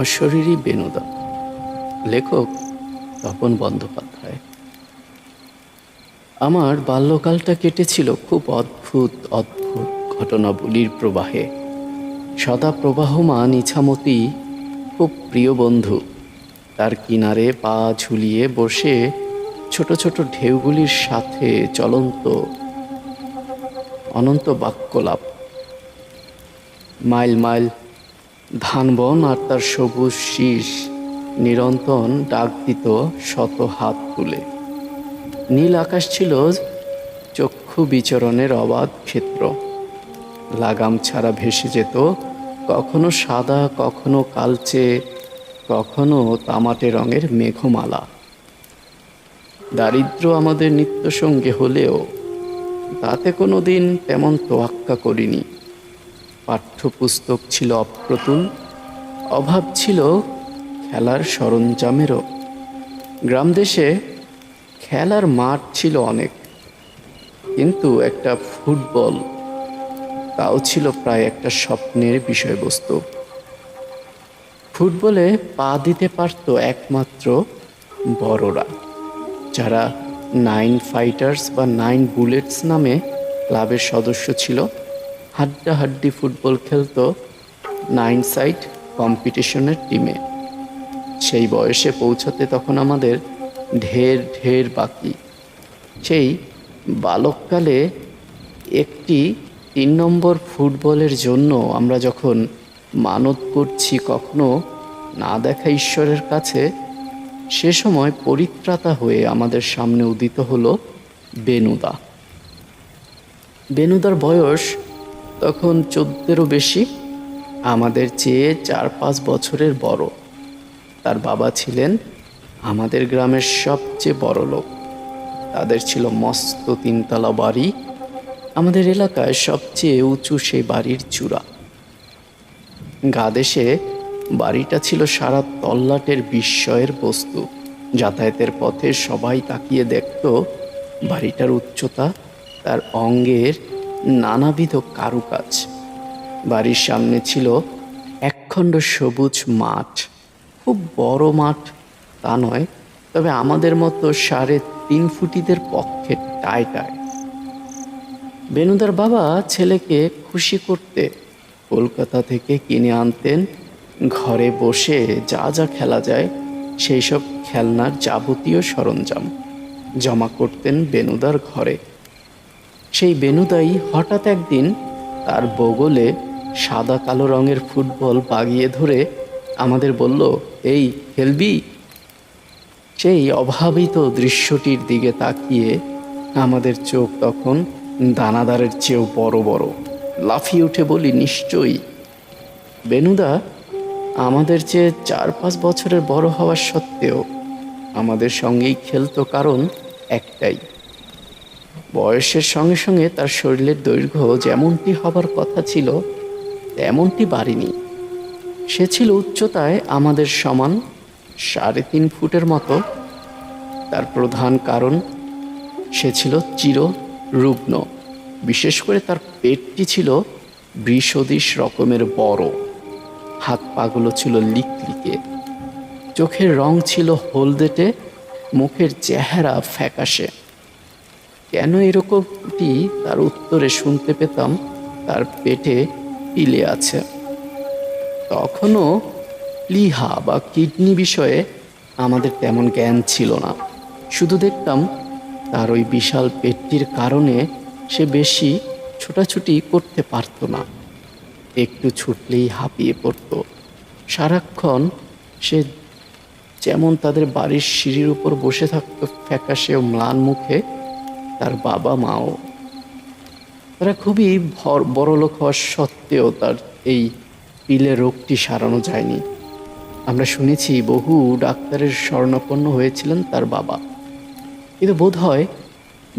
অশরীরী বেনুদা লেখক তপন বন্দ্যোপাধ্যায়। আমার বাল্যকালটা কেটেছিল খুব অদ্ভুত অদ্ভুত ঘটনাবলীর প্রবাহে। সদা প্রবাহমান ইছামতি খুব প্রিয় বন্ধু। তার কিনারে পা ঝুলিয়ে বসে ছোট ছোট ঢেউগুলির সাথে চলন্ত অনন্ত বাক্যলাপ। মাইল মাইল ধানবন আর তার সবুজ শীষ নিরন্তন ডাক দিত শত হাত তুলে। নীল আকাশ ছিল চক্ষু বিচরণের অবাধ ক্ষেত্র। লাগাম ছাড়া ভেসে যেত কখনো সাদা, কখনো কালচে, কখনো তামাটে রঙের মেঘমালা। দারিদ্র আমাদের নিত্য নিত্যসঙ্গে হলেও তাতে কোনো দিন তেমন তোয়াক্কা করিনি। পাঠ্যপুস্তক ছিল অপ্রতুল, অভাব ছিল খেলার সরঞ্জামেরও। গ্রাম দেশে খেলার মাঠ ছিল অনেক, কিন্তু একটা ফুটবল, তাও ছিল প্রায় একটা স্বপ্নের বিষয়বস্তু। ফুটবলে পা দিতে পারত একমাত্র বড়রা, যারা নাইন ফাইটার্স বা নাইন বুলেটস নামে ক্লাবের সদস্য ছিল। হাড্ডাহাড্ডি ফুটবল খেলতো নাইন সাইড কম্পিটিশনের টিমে। সেই বয়সে পৌঁছাতে তখন আমাদের ঢের ঢের বাকি। সেই বালককালে একটি তিন নম্বর ফুটবলের জন্য আমরা যখন মানত করছি কখনো না দেখা ঈশ্বরের কাছে, সে সময় পরিত্রাতা হয়ে আমাদের সামনে উদিত হলো বেনুদা। বেনুদার বয়স তখন চোদ্দেরও বেশি। আমাদের চেয়ে চার পাঁচ বছরের বড়। তার বাবা ছিলেন আমাদের গ্রামের সবচেয়ে বড় লোক। তাদের ছিল মস্ত তিনতলা বাড়ি। আমাদের এলাকায় সবচেয়ে উঁচু সেই বাড়ির চূড়া। গাদেশে বাড়িটা ছিল সারা তল্লাটের বিস্ময়ের বস্তু। যাতায়াতের পথে সবাই তাকিয়ে দেখত বাড়িটার উচ্চতা, তার অঙ্গের নানাবিধ কারুকাজ। বাড়ির সামনে ছিল একখণ্ড সবুজ মাঠ। খুব বড় মাঠ, তা নয়, তবে আমাদের মতো সাড়ে তিন ফুটিদের পক্ষে টায় টায়। বেনুদার বাবা ছেলেকে খুশি করতে কলকাতা থেকে কিনে আনতেন। ঘরে বসে যা যা খেলা যায়, সেই সব খেলনার যাবতীয় সরঞ্জাম জমা করতেন বেনুদার ঘরে। সেই বেনুদাই হঠাৎ একদিন তার বগলে সাদা কালো রঙের ফুটবল বাগিয়ে ধরে আমাদের বলল, এই, খেলবি? সেই অভাবিত দৃশ্যটির দিকে তাকিয়ে আমাদের চোখ তখন দানাদারের চেয়েও বড় বড়। লাফিয়ে উঠে বলি, নিশ্চয়ই। বেনুদা, আমাদের চেয়ে চার পাঁচ বছরের বড় হওয়ার সত্ত্বেও আমাদের সঙ্গেই খেলতো কারণ একটাই। বয়সের সঙ্গে সঙ্গে তার শরীরের দৈর্ঘ্য যেমনটি হবার কথা ছিল, তেমনটি বাড়িনি। সে ছিল উচ্চতায় আমাদের সমান সাড়ে তিন ফুটের মতো। তার প্রধান কারণ, সে ছিল চির রুগ্ন বিশেষ করে তার পেটটি ছিল বৃষদিশ রকমের বড়। হাত পাগুলো ছিল লিকলিকে। চোখের রং ছিল হলদেটে, মুখের চেহারা ফ্যাকাশে। কেন এরকমটি? তার উত্তরে শুনতে পেতাম, তার পেটে পিলে আছে। তখনও প্লিহা বা কিডনি বিষয়ে আমাদের তেমন জ্ঞান ছিল না। শুধু দেখতাম, তার ওই বিশাল পেটটির কারণে সে বেশি ছোটাছুটি করতে পারতো না। একটু ছুটলেই হাঁপিয়ে পড়তো। সারাক্ষণ সে যেমন তাদের বাড়ির সিঁড়ির উপর বসে থাকতো, ফ্যাকাশে ও ম্লান মুখে তার বাবা মাও। তারা খুবই বড়লোক হওয়ার সত্ত্বেও তার এই পিলে রোগটি সারানো যায়নি। আমরা শুনেছি বহু ডাক্তারের স্বর্ণাপন্ন হয়েছিলেন তার বাবা। কিন্তু বোধ হয়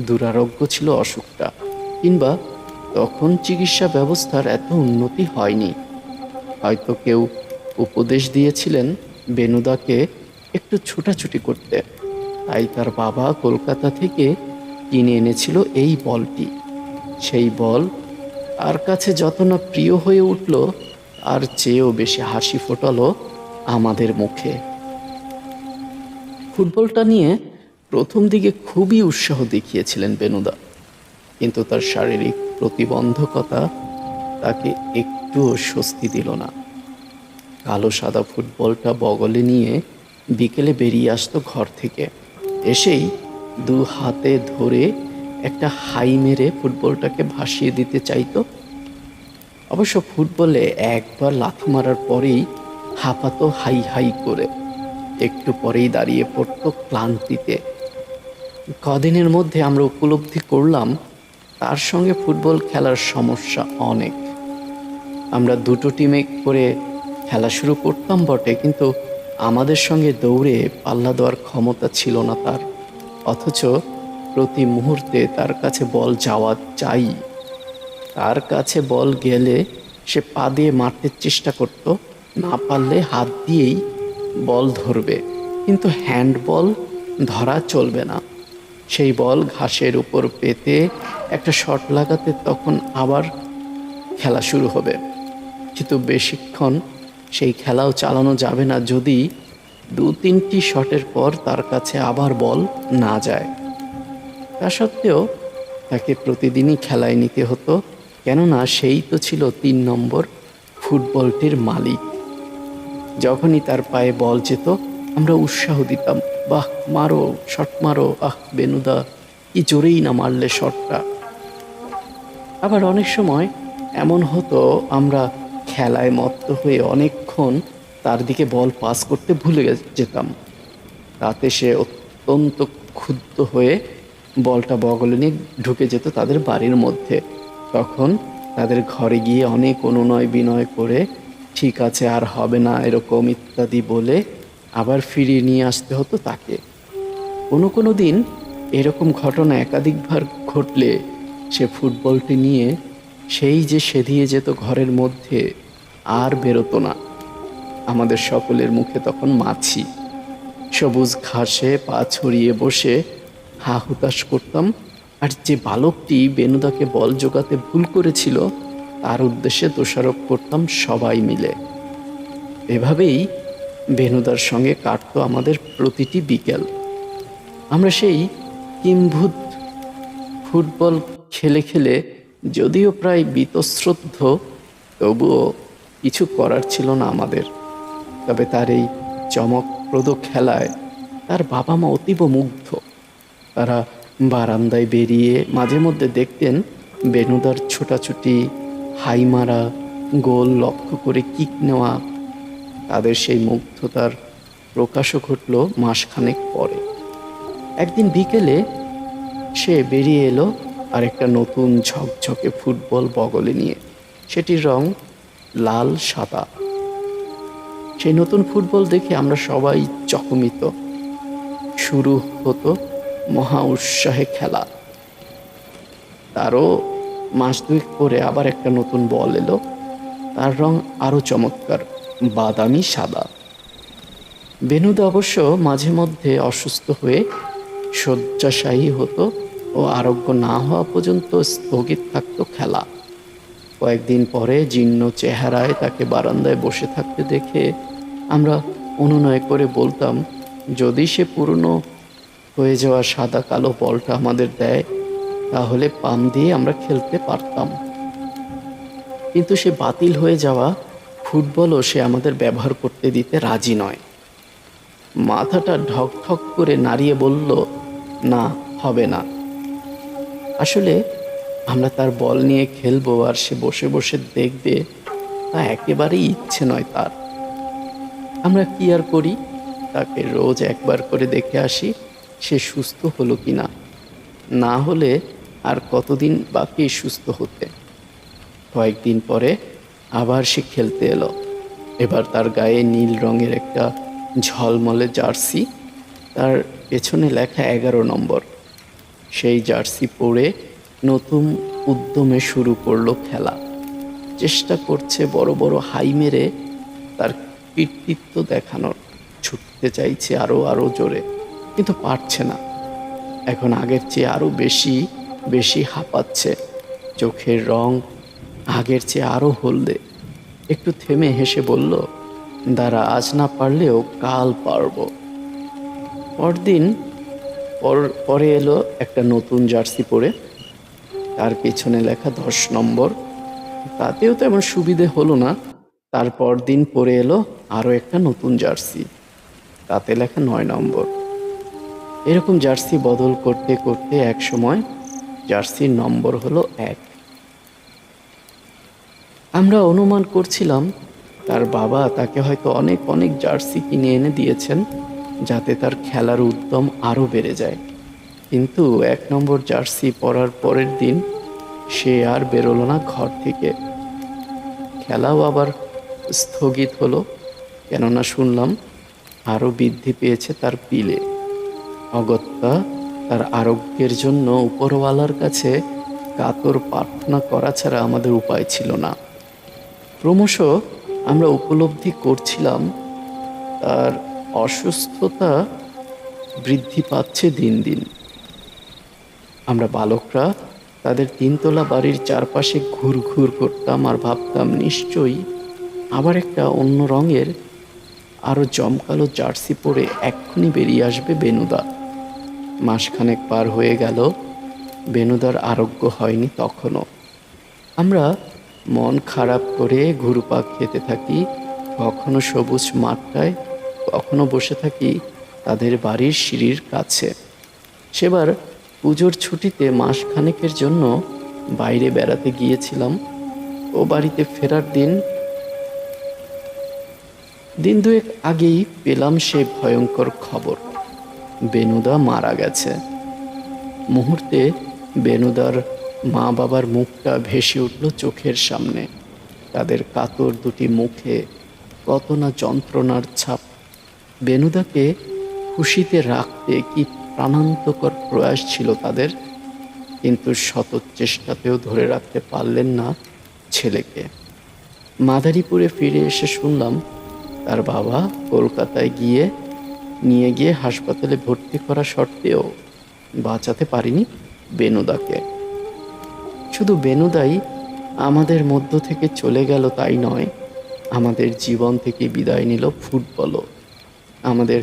দুরারোগ্য ছিল অসুখটা, কিংবা তখন চিকিৎসা ব্যবস্থার এত উন্নতি হয়নি। হয়তো কেউ উপদেশ দিয়েছিলেন বেনুদাকে একটু ছোটাছুটি করতে। তাই তার বাবা কলকাতা থেকে কিনে এনেছিল এই বলটি। সেই বল তার কাছে যত না প্রিয় হয়ে উঠল আর চেয়েও বেশি হাসি ফোটালো আমাদের মুখে। ফুটবলটা নিয়ে প্রথম দিকে খুবই উৎসাহ দেখিয়েছিলেন বেনুদা, কিন্তু তার শারীরিক প্রতিবন্ধকতা তাকে একটুও স্বস্তি দিল না। কালো সাদা ফুটবলটা বগলে নিয়ে বিকেলে বেরিয়ে আসতো ঘর থেকে। এসেই দু হাতে ধরে একটা হাই মেরে ফুটবলটাকে ভাসিয়ে দিতে চাইতো। অবশ্য ফুটবলে একবার লাথ মারার পরেই হাঁপাতো হাই হাই করে। একটু পরেই দাঁড়িয়ে পড়তো ক্লান্তিতে। কদিনের মধ্যে আমরা উপলব্ধি করলাম, তার সঙ্গে ফুটবল খেলার সমস্যা অনেক। আমরা দুটো টিমে করে খেলা শুরু করতাম বটে, কিন্তু আমাদের সঙ্গে দৌড়ে পাল্লা দেওয়ার ক্ষমতা ছিল না তার। অথচ প্রতি মুহূর্তে তার কাছে বল যাওয়া চাই। তার কাছে বল গেলে সে পা দিয়ে মারতে চেষ্টা করত, না পারলে হাত দিয়েই বল ধরবে। কিন্তু হ্যান্ডবল ধরা চলবে না। সেই বল ঘাসের উপর পেতে একটা শট লাগাতে তখন আবার খেলা শুরু হবে। কিন্তু বেশিক্ষণ সেই খেলাও চালানো যাবে না যদি দু তিনটি শটের পর তার কাছে আবার বল না যায়। তা সত্ত্বেও তাকে প্রতিদিনই খেলায় নিতে হতো, কেননা সেই তো ছিল তিন নম্বর ফুটবলটির মালিক। যখনই তার পায়ে বল যেত, আমরা উৎসাহ দিতাম, বাহ, মারো, শট মারো, আহ, বেনুদা, কি জোরেই না মারলে শটটা। আবার অনেক সময় এমন হতো, আমরা খেলায় মত্ত হয়ে অনেকক্ষণ তার দিকে বল পাস করতে ভুলে যেতাম। তাতে সে অত্যন্ত ক্ষুব্ধ হয়ে বলটা বগলে নিয়ে ঢুকে যেত তাদের বাড়ির মধ্যে। তখন তাদের ঘরে গিয়ে অনেক অনুনয় বিনয় করে, ঠিক আছে, আর হবে না, এরকম ইত্যাদি বলে আবার ফিরিয়ে নিয়ে আসতে হতো তাকে। কোনো কোনো দিন এরকম ঘটনা একাধিকবার ঘটলে সে ফুটবলটি নিয়ে সেই যে সেধিয়ে যেত ঘরের মধ্যে আর বেরোতো না। আমাদের সকলের মুখে তখন মাছি। সবুজ ঘাসে পা ছড়িয়ে বসে হা হুতাশ করতাম। আর যে বালকটি বেনুদাকে বল জোগাতে ভুল করেছিল, তার উদ্দেশ্যে দোষারোপ করতাম সবাই মিলে। এভাবেই বেনুদার সঙ্গে কাটতো আমাদের প্রতিটি বিকেল। আমরা সেই কিম্ভূত ফুটবল খেলে খেলে যদিও প্রায় বীতশ্রদ্ধ, তবুও কিছু করার ছিল না আমাদের। তবে তার এই চমকপ্রদ খেলায় তার বাবা মা অতীব মুগ্ধ। তারা বারান্দায় বেরিয়ে মাঝে মধ্যে দেখতেন বেনুদার ছোটাছুটি হাই মারা গোল লক্ষ্য করে কিক নেওয়া। তাদের সেই মুগ্ধতার প্রকাশও ঘটল মাসখানেক পরে। একদিন বিকেলে সে বেরিয়ে এলো আর একটা নতুন ঝকঝকে ফুটবল বগলে নিয়ে। সেটির রং লাল, সাদা। সেই নতুন ফুটবল দেখে আমরা সবাই চকমিত। শুরু হতো মহা উৎসাহে খেলা। তারও মাস দুই পরে আবার একটা নতুন বল এলো। তার রং আরও চমৎকার, বাদামি, সাদা। বেনুদা অবশ্য মাঝে মধ্যে অসুস্থ হয়ে শয্যাশায়ী হতো ও আরোগ্য না হওয়া পর্যন্ত স্থগিত থাকত খেলা। কয়েকদিন পরে জীর্ণ চেহারায় তাকে বারান্দায় বসে থাকতে দেখে আমরা অনুনয় করে বলতাম, যদি সে পুরনো হয়ে যাওয়া সাদা কালো বলটা আমাদের দেয়, তাহলে পাম দিয়ে আমরা খেলতে পারতাম। কিন্তু সে বাতিল হয়ে যাওয়া ফুটবলও সে আমাদের ব্যবহার করতে দিতে রাজি নয়। মাথাটা ঢক ঢক করে নাড়িয়ে বলল, না, হবে না। আসলে আমরা তার বল নিয়ে খেলব আর সে বসে বসে দেখবে, তা একেবারেই ইচ্ছে নয় তার। আমরা কি আর করি? তাকে রোজ একবার করে দেখে আসি সে সুস্থ হলো কি না না হলে আর কতদিন বাকি সুস্থ হতে? কয়েকদিন পরে আবার সে খেলতে এলো। এবার তার গায়ে নীল রঙের একটা ঝলমলে জার্সি, তার পেছনে লেখা এগারো নম্বর। সেই জার্সি পরে নতুন উদ্যমে শুরু করল খেলা। চেষ্টা করছে বড় বড় হাই মেরে তার কৃতিত্ব দেখানোর ছুটতে চাইছে আরও আরও জোরে, কিন্তু পারছে না। এখন আগের চেয়ে আরও বেশি বেশি হাঁপাচ্ছে। চোখের রং আগের চেয়ে আরও হলদে। একটু থেমে হেসে বলল দ্বারা আজ না পারলেও কাল পারব। পরদিন, পর, পরে এলো একটা নতুন জার্সি পরে। তার পেছনে লেখা দশ নম্বর। তাতেও তেমন সুবিধে হলো না। তারপর দিন পরে এলো আরও একটা নতুন জার্সি। তাতে লেখা নয় নম্বর। এরকম জার্সি বদল করতে করতে এক সময় জার্সির নম্বর হলো এক। আমরা অনুমান করছিলাম তার বাবা তাকে হয়তো অনেক অনেক জার্সি কিনে এনে দিয়েছেন যাতে তার খেলার উদ্যম আরও বেড়ে যায়। কিন্তু এক নম্বর জার্সি পরার পরের দিন সে আর বেরোলো না ঘর থেকে। খেলাও আবার স্থগিত হলো, কেননা শুনলাম আরও বৃদ্ধি পেয়েছে তার পিলে। অগত্যা তার আরোগ্যের জন্য উপরওয়ালার কাছে কাতর প্রার্থনা করা ছাড়া আমাদের উপায় ছিল না। ক্রমশ আমরা উপলব্ধি করছিলাম, তার অসুস্থতা বৃদ্ধি পাচ্ছে দিন দিন। আমরা বালকরা তাদের তিনতলা বাড়ির চারপাশে ঘুর ঘুর করতাম আর ভাবতাম, নিশ্চয়ই আবার একটা অন্য রঙের আরও জমকালো জার্সি পরে এক্ষুনি বেরিয়ে আসবে বেনুদা। মাসখানেক পার হয়ে গেল, বেনুদার আরোগ্য হয়নি তখনও। আমরা মন খারাপ করে ঘুরপাক খেতে থাকি, কখনো সবুজ মাঠটায়, কখনো বসে থাকি তাদের বাড়ির সিঁড়ির কাছে। সেবার পুজোর ছুটিতে মাসখানেকের জন্য বাইরে বেড়াতে গিয়েছিলাম। ও বাড়িতে ফেরার দিন দিন দুয়েক আগেই পেলাম সে ভয়ঙ্কর খবর। বেনুদা মারা গেছে। মুহূর্তে বেনুদার মা বাবার মুখটা ভেসে উঠল চোখের সামনে। তাদের কাতর দুটি মুখে কত না যন্ত্রণার ছাপ। বেনুদাকে খুশিতে রাখতে কি প্রাণান্তকর প্রয়াস ছিল তাদের? কিন্তু শত চেষ্টাতেও ধরে রাখতে পারলেন না ছেলেকে। মাদারীপুরে ফিরে এসে শুনলাম তার বাবা কলকাতায় গিয়ে নিয়ে গিয়ে হাসপাতালে ভর্তি করা সত্ত্বেও বাঁচাতে পারিনি বেনুদাকে। শুধু বেনুদাই আমাদের মধ্য থেকে চলে গেল তাই নয়, আমাদের জীবন থেকে বিদায় নিল ফুটবলও। আমাদের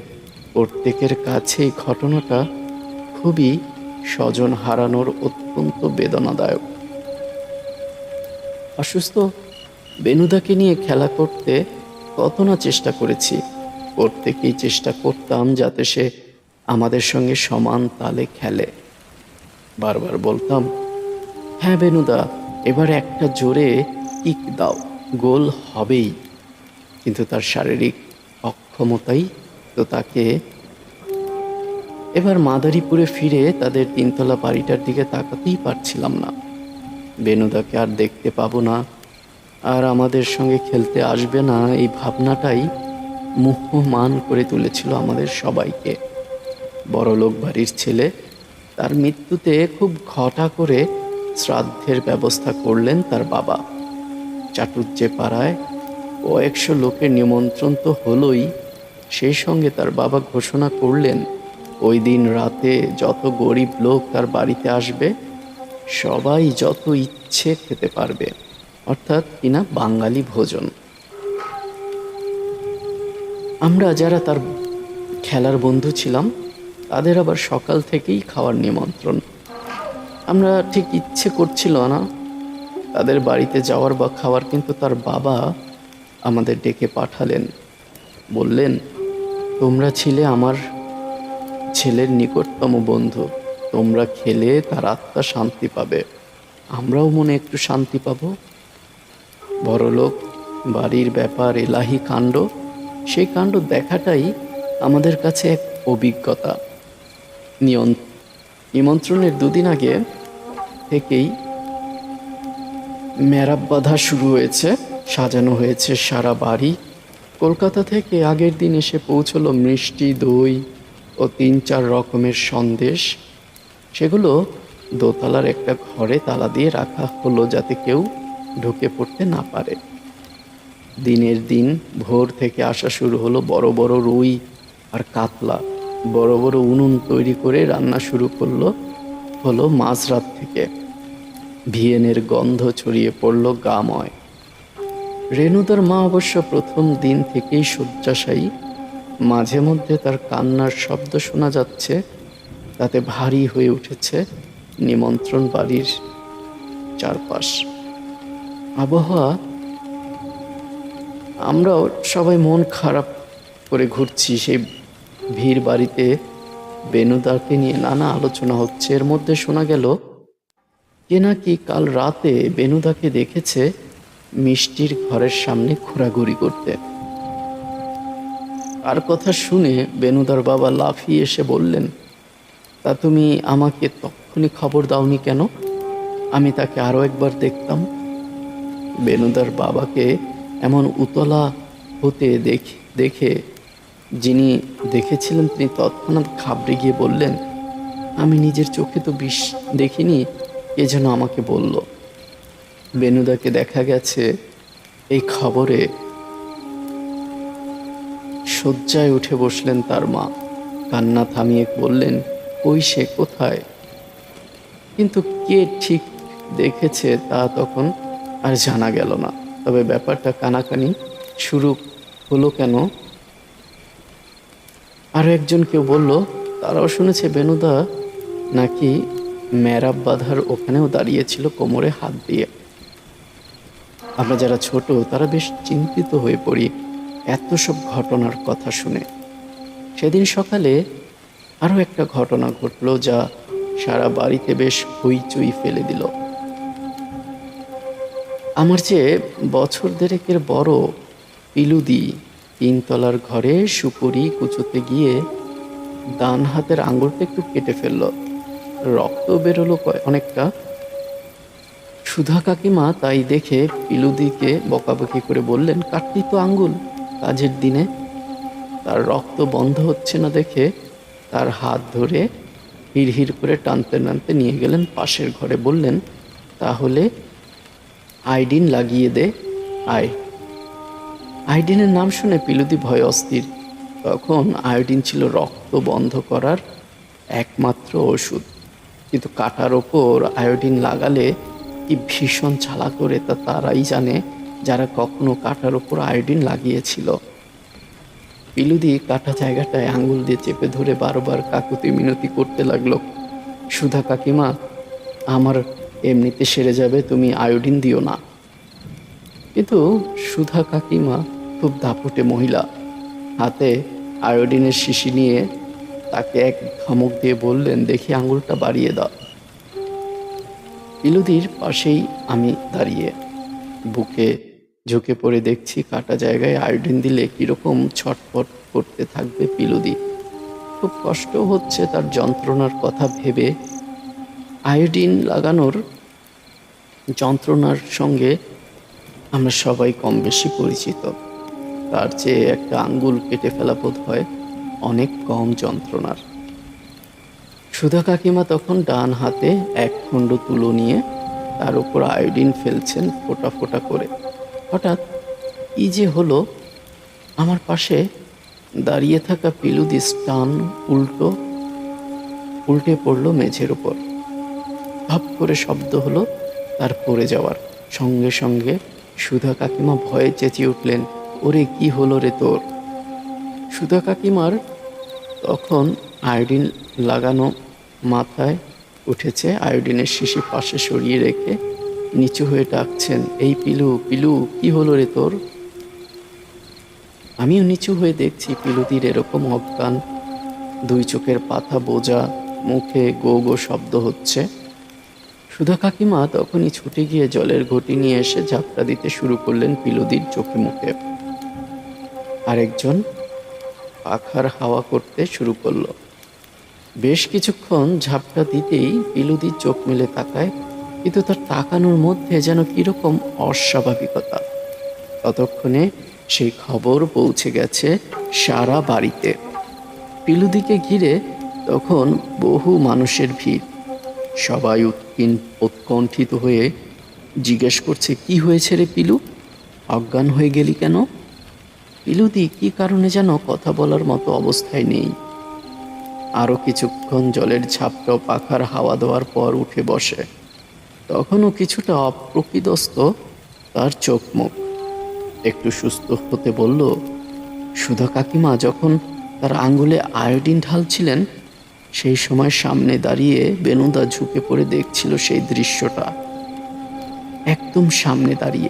প্রত্যেকের কাছে এই ঘটনাটা খুবই স্বজন হারানোর অত্যন্ত বেদনাদায়ক। অসুস্থ বেনুদাকে নিয়ে খেলা করতে কত না চেষ্টা করেছি। প্রত্যেকেই চেষ্টা করতাম যাতে সে আমাদের সঙ্গে সমান তালে খেলে। বারবার বলতাম হ্যাঁ বেনুদা, এবার একটা জোরে কিক দাও, গোল হবেই। কিন্তু তার শারীরিক অক্ষমতাই তো তাকে এবার মাদারীপুরে ফিরে তাদের তিনতলা বাড়িটার দিকে তাকাতেই পারছিলাম না। বেনুদাকে আর দেখতে পাবো না। আর আমাদের সঙ্গে খেলতে আসবে না, এই ভাবনাটাই মুহ্যমান করে তুলেছিল আমাদের সবাইকে। বড়লোক বাড়ির ছেলে তার মৃত্যুতে খুব ঘটা করে শ্রাদ্ধের ব্যবস্থা করলেন তার বাবা। চাটুজ্জে পাড়ায় কয়েকশো লোকের নিমন্ত্রণ তো হলোই, সেই সঙ্গে তার বাবা ঘোষণা করলেন, ওই দিন রাতে যত গরিব লোক তার বাড়িতে আসবে, সবাই যত ইচ্ছে খেতে পারবে। অর্থাৎ কিনা বাঙালি ভোজন। আমরা যারা তার খেলার বন্ধু ছিলাম, তাদের আবার সকাল থেকেই খাওয়ার নিমন্ত্রণ। আমরা ঠিক ইচ্ছে করছিল না তাদের বাড়িতে যাওয়ার বা খাওয়ার, কিন্তু তার বাবা আমাদের ডেকে পাঠালেন। বললেন, তোমরা ছিলে আমার ছেলের নিকটতম বন্ধু। তোমরা খেলে তার আত্মা শান্তি পাবে। আমরাও মনে একটু শান্তি পাবো। বড়লোক, বাড়ির ব্যাপার, এলাহি কাণ্ড, সেই কাণ্ড দেখাটাই আমাদের কাছে এক অভিজ্ঞতা। নিমন্ত্রণের দুদিন আগে থেকেই মেরাব বাঁধা শুরু হয়েছে, সাজানো হয়েছে সারা বাড়ি। কলকাতা থেকে আগের দিন এসে পৌঁছলো মিষ্টি, দই ও তিন চার রকমের সন্দেশ। সেগুলো দোতলার একটা ঘরে তালা দিয়ে রাখা হলো যাতে কেউ ঢুকে পড়তে না পারে। দিনের দিন ভোর থেকে আসা শুরু হলো বড় বড় রুই আর কাতলা। বড় বড় উনুন তৈরি করে রান্না শুরু করল, হলো মাঝরাত থেকে। ভিয়েনের গন্ধ ছড়িয়ে পড়ল গাময়। রেণুদার মা অবশ্য প্রথম দিন থেকেই শয্যাশায়ী। মাঝে মধ্যে তার কান্নার শব্দ শোনা যাচ্ছে, তাতে ভারী হয়ে উঠেছে নিমন্ত্রণ বাড়ির চারপাশ। আবহাওয়া, আমরাও সবাই মন খারাপ করে ঘুরছি। সেই ভিড় বাড়িতে বেনুদাকে নিয়ে নানা আলোচনা হচ্ছে। এর মধ্যে শোনা গেল, কে নাকি কাল রাতে বেনুদাকে দেখেছে মিষ্টির ঘরের সামনে ঘোরাঘুরি করতে। আর কথা শুনে বেনুদার বাবা লাফিয়ে এসে বললেন, তা তুমি আমাকে তখনই খবর দাওনি কেন? আমি তাকে আরও একবার দেখতাম। বেনুদার বাবাকে এমন উতলা হতে দেখে দেখে যিনি দেখেছিলেন তিনি তৎক্ষণাৎ ঘাবড়ে গিয়ে বললেন, আমি নিজের চোখে তো বিষ দেখিনি, এ যেন আমাকে বলল। বেনুদাকে দেখা গেছে এই খবরে শয্যায় উঠে বসলেন তার মা। কান্না থামিয়ে বললেন ওই সে? কোথায়? কিন্তু কে ঠিক দেখেছে তা তখন আর জানা গেল না। তবে ব্যাপারটা কানাকানি শুরু হলো কেন? আরও একজন কেউ বলল, তারাও শুনেছে বেনুদা নাকি ম্যারাব বাঁধার ওখানেও দাঁড়িয়েছিল কোমরে হাত দিয়ে। আমরা যারা ছোট, তারা বেশ চিন্তিত হয়ে পড়ি এত সব ঘটনার কথা শুনে। সেদিন সকালে আরও একটা ঘটনা ঘটলো যা সারা বাড়িতে বেশ হইচই ফেলে দিল। আমার চেয়ে বছর দেড়েকের বড় পিলুদি তিনতলার ঘরে সুপুরি কুচোতে গিয়ে ডান হাতের আঙুলটা একটু কেটে ফেলল। রক্ত বেরোলো অনেকটা। সুধা কাকিমা তাই দেখে পিলুদিকে বকাবকি করে বললেন, কাটলি তো আঙ্গুল কাজের দিনে। তার রক্ত বন্ধ হচ্ছে না দেখে তার হাত ধরে হিড় করে টানতে টানতে নিয়ে গেলেন পাশের ঘরে। বললেন, তাহলে আইডিন লাগিয়ে দে। আয়। আয়োডিনের নাম শুনে পিলুদি ভয় অস্থির। তখন আয়োডিন ছিল রক্ত বন্ধ করার একমাত্র ওষুধ। কিন্তু কাটার ওপর আয়োডিন লাগালে কি ভীষণ জ্বালা করে তা তারাই জানে, যারা কখনো কাটার ওপর আয়োডিন লাগিয়েছিল। পিলুদি কাটা জায়গাটায় আঙুল দিয়ে চেপে ধরে বারবার কাকুতি মিনতি করতে লাগল। সুধা কাকিমা, আমার এমনিতে সেরে যাবে, তুমি আয়োডিন দিও না। কিন্তু সুধা কাকিমা খুব দাপুটে মহিলা। হাতে আয়োডিনের শিশি নিয়ে তাকে এক ধমক দিয়ে বললেন, দেখি আঙুলটা বাড়িয়ে দাও। পিলুদির পাশেই আমি দাঁড়িয়ে বুকে ঝুঁকে পড়ে দেখছি কাটা জায়গায় আয়োডিন দিলে কীরকম ছটফট করতে থাকবে পিলুদি খুব কষ্ট হচ্ছে তার যন্ত্রণার কথা ভেবে আয়োডিন লাগানোর যন্ত্রণার সঙ্গে আমরা সবাই কম বেশি পরিচিত। তার চেয়ে একটা আঙ্গুল কেটে ফেলা বোধ হয় অনেক কম যন্ত্রণার। সুধা কাকিমা তখন ডান হাতে এক খণ্ড তুলো নিয়ে তার উপর আয়োডিন ফেলছেন ফোঁটা ফোঁটা করে। হঠাৎ, কি যে হলো? আমার পাশে দাঁড়িয়ে থাকা পিলুদি স্টান উল্টো, উল্টে পড়ল মেঝের উপর। ধপ করে শব্দ হলো, তার পড়ে যাওয়ার। সঙ্গে সঙ্গে সুধা কাকিমা ভয়ে চেঁচিয়ে উঠলেন, ওরে কি হলো রে তোর? সুধা কাকিমার তখন আয়োডিন লাগানো মাথায় উঠেছে, আয়োডিনের শিশি পাশে সরিয়ে রেখে নিচু হয়ে ডাকছেন, এই পিলু পিলু, কি হলো রে তোর? আমিও নিচু হয়ে দেখছি পিলুদির এরকম অজ্ঞান, দুই চোখের পাতা বোঝা, মুখে গো গো শব্দ হচ্ছে। সুধা কাকিমা তখনই ছুটে গিয়ে জলের ঘটি নিয়ে এসে ঝাপটা দিতে শুরু করলেন পিলুদির চোখে মুখে। আরেকজন পাখার হাওয়া করতে শুরু করল। বেশ কিছুক্ষণ ঝাপটা দিতেই পিলুদি চোখ মেলে তাকায়, কিন্তু তার তাকানোর মধ্যে যেন কীরকম অস্বাভাবিকতা। ততক্ষণে সেই খবর পৌঁছে গেছে সারা বাড়িতে। পিলুদিকে ঘিরে তখন বহু মানুষের ভিড়। সবাই উৎকিন উৎকণ্ঠিত হয়ে জিজ্ঞেস করছে, কি হয়েছে রে পিলু? অজ্ঞান হয়ে গেলি কেন? পিলুদি কি কারণে যেন কথা বলার মতো অবস্থায় নেই? আরও কিছুক্ষণ জলের ঝাপটা পাখার হাওয়া দেওয়ার পর উঠে বসে। তখনও কিছুটা অপ্রকৃতস্থ তার চোখ মুখ। একটু সুস্থ হতে বলল, সুধা কাকিমা, যখন তার আঙ্গুলে আয়োডিন ঢালছিলেন সেই সময় সামনে দাঁড়িয়ে বেনুদা ঝুঁকে পড়ে দেখছিল সেই দৃশ্যটা। একদম সামনে দাঁড়িয়ে।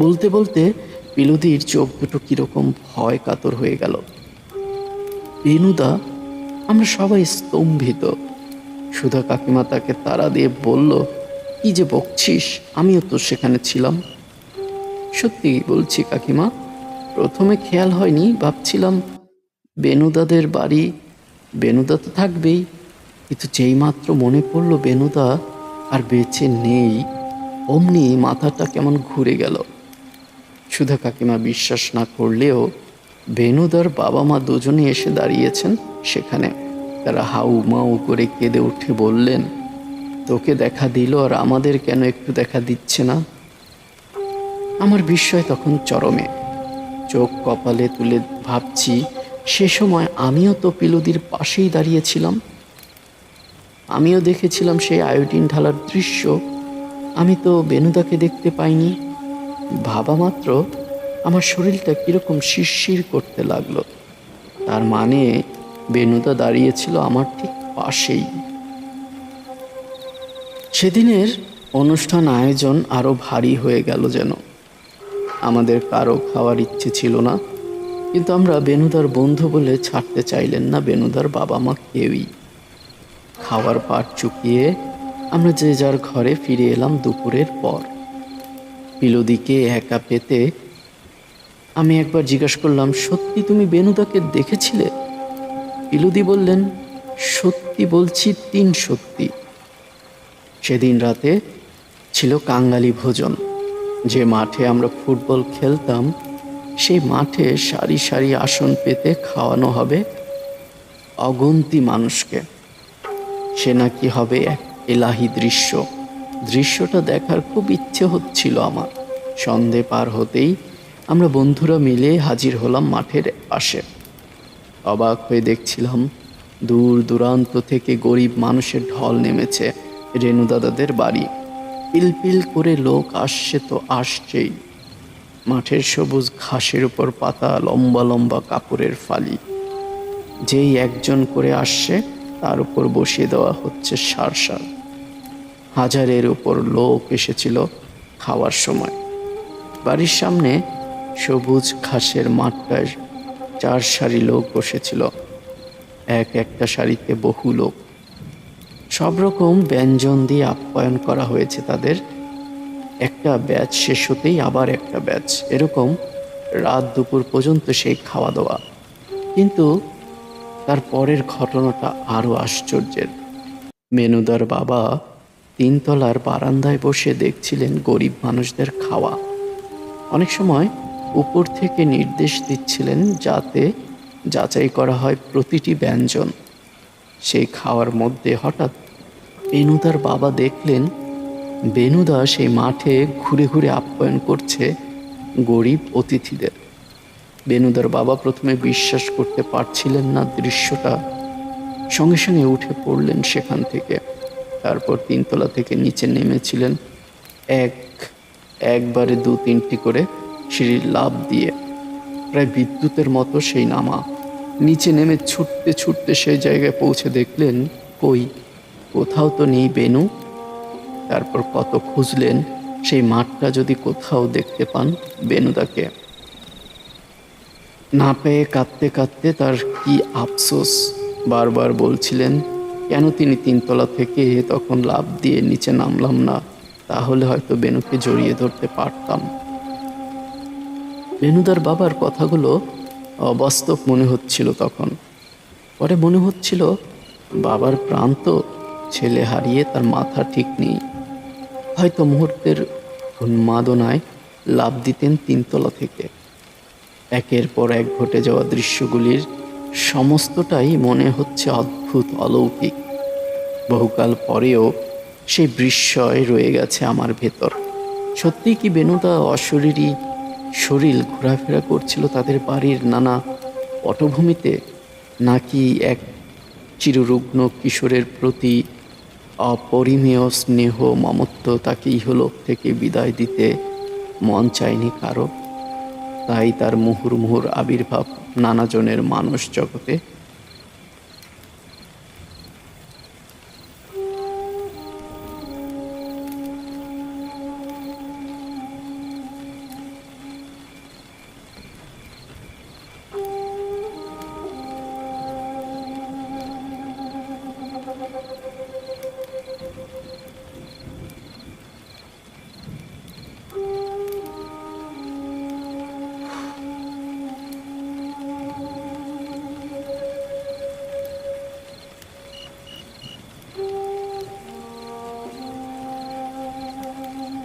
বলতে বলতে পিলুদির চোখ দুটো কীরকম ভয় কাতর হয়ে গেল। বেনুদা, আমরা সবাই স্তম্ভিত। সুধা কাকিমা তাকে তারা দিয়ে বলল, কি যে বকছিস, আমিও তো সেখানে ছিলাম। সত্যি বলছি কাকিমা, প্রথমে খেয়াল হয়নি, ভাবছিলাম বেনুদাদের বাড়ি বেনুদা তো থাকবেই। কিন্তু যেই মাত্র মনে পড়ল বেনুদা, আর বেঁচে নেই, অমনি মাথাটা কেমন ঘুরে গেল। সুধা কাকিমা বিশ্বাস না করলেও বেনুদার বাবা মা দুজনে এসে দাঁড়িয়েছেন সেখানে। তারা হাউ মাউ করে কেঁদে উঠে বললেন, তোকে দেখা দিল আর আমাদের কেন একটু দেখা দিচ্ছে না? আমার বিস্ময় তখন চরমে। চোখ কপালে তুলে ভাবছি সে সময় আমিও তো পিলুদির পাশেই দাঁড়িয়েছিলাম। আমিও দেখেছিলাম সেই আয়োডিন ঢালার দৃশ্য। আমি তো বেনুদাকে দেখতে পাইনি। ভাবা মাত্র আমার শরীরটা কীরকম শিরশির করতে লাগল। তার মানে বেনুদা দাঁড়িয়েছিল আমার ঠিক পাশেই। সেদিনের অনুষ্ঠান আয়োজন আরও ভারী হয়ে গেল যেন। আমাদের কারও খাওয়ার ইচ্ছে ছিল না। কিন্তু আমরা বেনুদার বন্ধু বলে ছাড়তে চাইলেন না, বেনুদার বাবা মা কেউই। খাওয়ার পাট চুকিয়ে আমরা যে যার ঘরে ফিরে এলাম দুপুরের পর। পিলুদিকে একা পেতে আমি একবার জিজ্ঞাসা করলাম, সত্যি তুমি বেনুদাকে দেখেছিলে? পিলুদি বললেন, সত্যি বলছি তিন সত্যি। সেদিন রাতে ছিল কাঙ্গালি ভোজন। যে মাঠে আমরা ফুটবল খেলতাম সেই মাঠে সারি সারি আসন পেতে খাওয়ানো হবে অগন্তি মানুষকে। সে নাকি হবে এক এলাহি দৃশ্য। দৃশ্যটা দেখার খুব ইচ্ছে হচ্ছিল আমার। সন্ধে পার হতেই আমরা বন্ধুরা মিলে হাজির হলাম মাঠের পাশে। অবাক হয়ে দেখছিলাম দূর দূরান্ত থেকে গরিব মানুষের ঢল নেমেছে রেণু দাদাদের বাড়ি। পিলপিল করে লোক আসছে তো আসছেই। মাঠের সবুজ ঘাসের উপর পাতা লম্বা লম্বা কাপড়ের ফালি। যেই একজন করে আসছে, তার উপর বসিয়ে দেওয়া হচ্ছে সার সার হাজারের উপর লোক এসেছিল খাওয়ার সময়। বাড়ির সামনে সবুজ ঘাসের মাঠটায় চার সারি লোক বসেছিল। এক একটা সারিতে বহু লোক। সব রকম ব্যঞ্জন দিয়ে আপ্যায়ন করা হয়েছে তাদের। একটা ব্যাচ শেষ হতেই আবার একটা ব্যাচ। এরকম রাত দুপুর পর্যন্ত সেই খাওয়া দাওয়া কিন্তু তার পরের ঘটনাটা আরও আশ্চর্যের। মেনুদার বাবা তিনতলার বারান্দায় বসে দেখছিলেন গরিব মানুষদের খাওয়া। অনেক সময় উপর থেকে নির্দেশ দিচ্ছিলেন যাতে যাচাই করা হয় প্রতিটি ব্যঞ্জন। সেই খাওয়ার মধ্যে হঠাৎ মেনুদার বাবা দেখলেন বেনুদা সেই মাঠে ঘুরে ঘুরে আপ্যায়ন করছে গরিব অতিথিদের। বেনুদার বাবা প্রথমে বিশ্বাস করতে পারছিলেন না দৃশ্যটা। সঙ্গে সঙ্গে উঠে পড়লেন সেখান থেকে। তারপর তিনতলা থেকে নিচে নেমেছিলেন এক, একবারে দু তিনটি করে সিঁড়ির লাভ দিয়ে। প্রায় বিদ্যুতের মতো সেই নামা। নিচে নেমে ছুটতে ছুটতে সেই জায়গায় পৌঁছে দেখলেন কই? কোথাও তো নেই বেনু। তারপর কত খুঁজলেন? সেই মাঠটা যদি কোথাও দেখতে পান, বেনুদাকে। না পেয়ে কাঁদতে কাঁদতে তার কি আফসোস? বারবার বলছিলেন, কেন তিনি তিনতলা থেকে তখন লাভ দিয়ে নিচে নামলাম না? তাহলে হয়তো বেনুকে জড়িয়ে ধরতে পারতাম। বেনুদার বাবার কথাগুলো অবাস্তব মনে হচ্ছিল তখন। পরে মনে হচ্ছিল, বাবার প্রান্ত ছেলে হারিয়ে তার মাথা ঠিক নেই। হয়তো মুহূর্তের উন্মাদনায় লাভ দিতেন তিনতলা থেকে। একের পর এক ঘটে যাওয়া দৃশ্যগুলির সমস্তটাই মনে হচ্ছে অদ্ভুত, অলৌকিক। বহুকাল পরেও সেই বিস্ময় রয়ে গেছে আমার ভেতর। সত্যি কি বেনুদা অশরীরী শরীর ঘোরাফেরা করছিল তাদের বাড়ির নানা পটভূমিতে, নাকি এক চিররুগ্ন কিশোরের প্রতি অপরিমেয় স্নেহ মমত্ব তাকে ইহলোক থেকে বিদায় দিতে মন চায়নি কারও। তাই তার মুহুর্মুহুর আবির্ভাব নানাজনের মানুষ জগতে